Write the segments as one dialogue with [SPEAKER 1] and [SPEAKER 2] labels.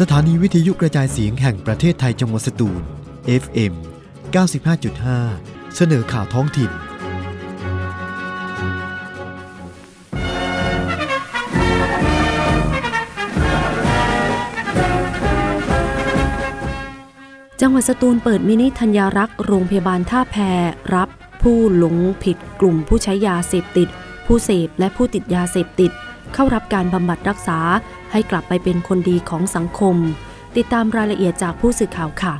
[SPEAKER 1] สถานีวิทยุกระจายเสียงแห่งประเทศไทยจังหวัดสตูล FM 95.5 เสนอข่าวท้องถิ่น
[SPEAKER 2] จังหวัดสตูลเปิดมินิธัญญารักษ์โรงพยาบาลท่าแพรับ ผู้หลงผิดกลุ่มผู้ใช้ยาเสพติด ผู้เสพและผู้ติดยาเสพติด เข้ารับการบำบัดรักษาให้กลับไปเป็นคนดีของสังคม ติดตามรายละเอียดจากผู้สื่อข่าวค่ะ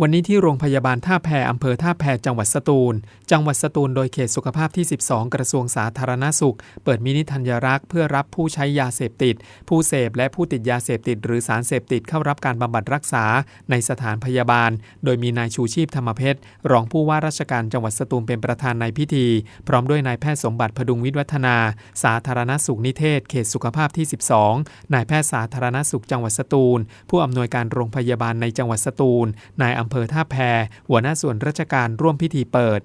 [SPEAKER 3] วันนี้ที่โรงพยาบาลท่าแพอำเภอท่าแพจังหวัดสตูล จังหวัดสตูลโดยเขตสุขภาพที่ 12 กระทรวงสาธารณสุข เปิดมินิธัญรักษ์เพื่อรับผู้ใช้ยาเสพติด ผู้เสพและผู้ติดยาเสพติด หรือสารเสพติดเข้ารับการบำบัดรักษาในสถานพยาบาล โดยมีนายชูชีพธรรมเพชรรองผู้ว่าราชการจังหวัดสตูลเป็นประธานในพิธี พร้อมด้วยนายแพทย์สมบัติพดุงวิวัฒนา สาธารณสุขนิเทศ เขตสุขภาพที่ 12 นายแพทย์สาธารณสุขจังหวัดสตูล ผู้อำนวยการโรงพยาบาลในจังหวัดสตูลนายอำเภอท่าแพหัวหน้าส่วนราชการร่วมพิธีเปิด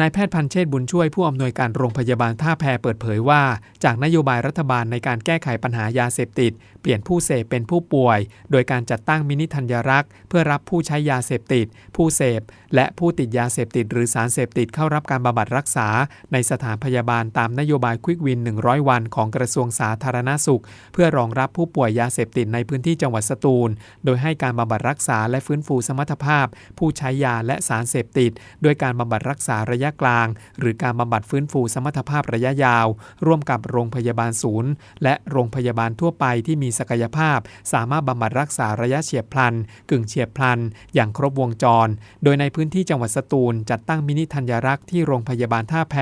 [SPEAKER 3] นายแพทย์พันเชษบุญช่วยผู้อำนวยการโรงพยาบาลท่าแพเปิดเผยว่า จากนโยบายรัฐบาลในการแก้ไขปัญหายาเสพติด เปลี่ยนผู้เสพเป็นผู้ป่วย โดยการจัดตั้งมินิธัญรักษ์เพื่อรับผู้ใช้ยาเสพติด ผู้เสพ และผู้ติดยาเสพติด หรือสารเสพติดเข้ารับการบำบัดรักษา ในสถานพยาบาลตามนโยบายควิกวิน 100 วันของกระทรวงสาธารณสุข เพื่อรองรับผู้ป่วยยาเสพติดในพื้นที่จังหวัดสตูล โดยให้การบำบัดรักษาและฟื้นฟูสมรรถภาพ ผู้ใช้ยาและสารเสพติด ด้วยการบำบัดรักษาระยะกลาง หรือการบำบัดฟื้นฟูสมรรถภาพระยะยาว ร่วมกับโรงพยาบาลศูนย์ และโรงพยาบาลทั่วไปที่มีศักยภาพ สามารถบำบัดรักษาระยะเฉียบพลัน กึ่งเฉียบพลัน อย่างครบวงจร โดยในพื้นที่จังหวัดสตูล จัดตั้งมินิธัญรักษ์ที่โรงพยาบาลท่าแพ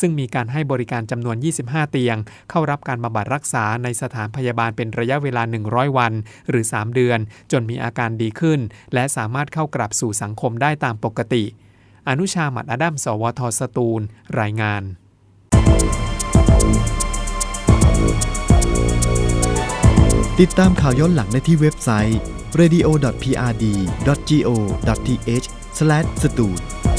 [SPEAKER 3] ซึ่งมีการให้บริการจำนวน 25 เตียง เข้ารับการบำบัดรักษาในสถานพยาบาลเป็นระยะเวลา 100 วัน หรือ 3 เดือน จนมีอาการดีขึ้น และสามารถเข้ากลับสู่สังคมได้ตามปกติ อนุชาหมัดอดัม สวทสตูล รายงาน
[SPEAKER 1] ติดตามข่าวย้อนหลังได้ที่เว็บไซต์ radio.prd.go.th/stud